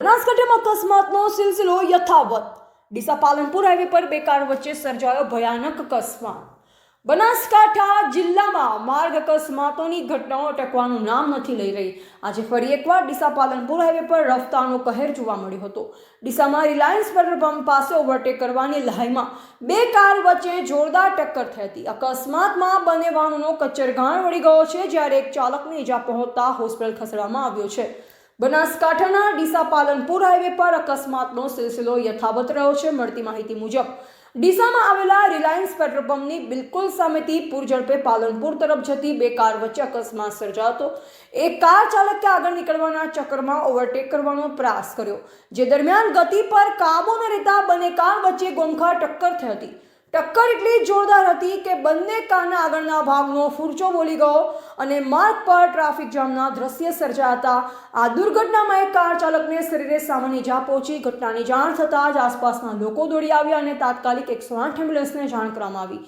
બનાસકાંઠામાં અકસ્માતનો સિલસિલો યથાવત. ડીસા પાલનપુર હાઈવે પર બે કાર વચ્ચે સર્જાયો ભયાનક અકસ્માત. બનાસકાંઠા જિલ્લામાં માર્ગ અકસ્માતોની ઘટનાઓ અટકવાનું નામ નથી લઈ રહી. આજે ફરી એકવાર ડીસા પાલનપુર હાઈવે પર રફતારનો કહેર જોવા મળ્યો હતો. ડીસામાં રિલાયન્સ પેટ્રોલ પંપ પાસે ઓવરટેક કરવાની લહાઈમાં બે કાર વચ્ચે જોરદાર ટક્કર થઈ હતી. અકસ્માતમાં બંને વાહનોનો કચ્ચરઘાણ વળી ગયો છે, જ્યારે એક ચાલકને ઈજા પહોંચતા હોસ્પિટલ ખસેડવામાં આવ્યો છે. બનાસકાંઠાના ડીસા પાલનપુર હાઈવે પર અકસ્માતનો સિલસિલો યથાવત રહ્યો છે. મળતી માહિતી મુજબ, ડીસામાં આવેલા રિલાયન્સ પેટ્રોલ પંપની બિલકુલ સામેથી પૂરઝડપે પાલનપુર તરફ જતી બે કાર વચ્ચે અકસ્માત સર્જાતો એક કાર ચાલકે આગળ નીકળવાના ચક્કરમાં ઓવરટેક કરવાનો પ્રયાસ કર્યો, જે દરમિયાન ગતિ પર કાબુ ન રહેતા બંને કાર વચ્ચે ગોમખા ટક્કર થઈ હતી. ટક્કર એટલી જોરદાર હતી કે બંને કારના આગળના ભાગનો ફૂરચો બોલી ગયો અને માર્ગ પર ટ્રાફિક જામના દ્રશ્ય સર્જાયા હતા. આ દુર્ઘટનામાં એક કાર ચાલકને શરીરે સામાન્ય ઇજા પહોંચી. ઘટનાની જાણ થતાં જ આસપાસના લોકો દોડી આવ્યા અને તાત્કાલિક એકસો આઠ એમ્બ્યુલન્સને જાણ કરવામાં આવી.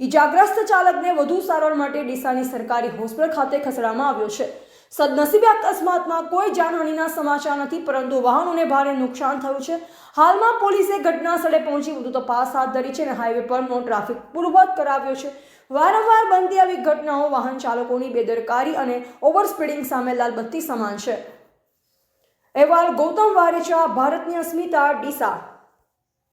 ઈજાગ્રસ્ત ચાલકને વધુ સારવાર માટે ડીસાની સરકારી હોસ્પિટલ ખાતે ખસેડવામાં આવ્યો છે. સદનસીબે અકસ્માતમાં કોઈ જાનહાનિના સમાચાર નથી, પરંતુ વાહનોને ભારે નુકસાન થયું છે. હાલમાં પોલીસે ઘટના સ્થળે પહોંચી વધુ તપાસ હાથ ધરી છે અને હાઈવે પરનો ટ્રાફિક પૂર્વવત કરાવ્યો છે. વારંવાર બનતી આવી ઘટનાઓ વાહન ચાલકોની બેદરકારી અને ઓવરસ્પીડિંગ સામે લાલબત્તી સમાન છે. અહેવાલ ગૌતમ વારેચા, ભારતની અસ્મિતા, ડીસા.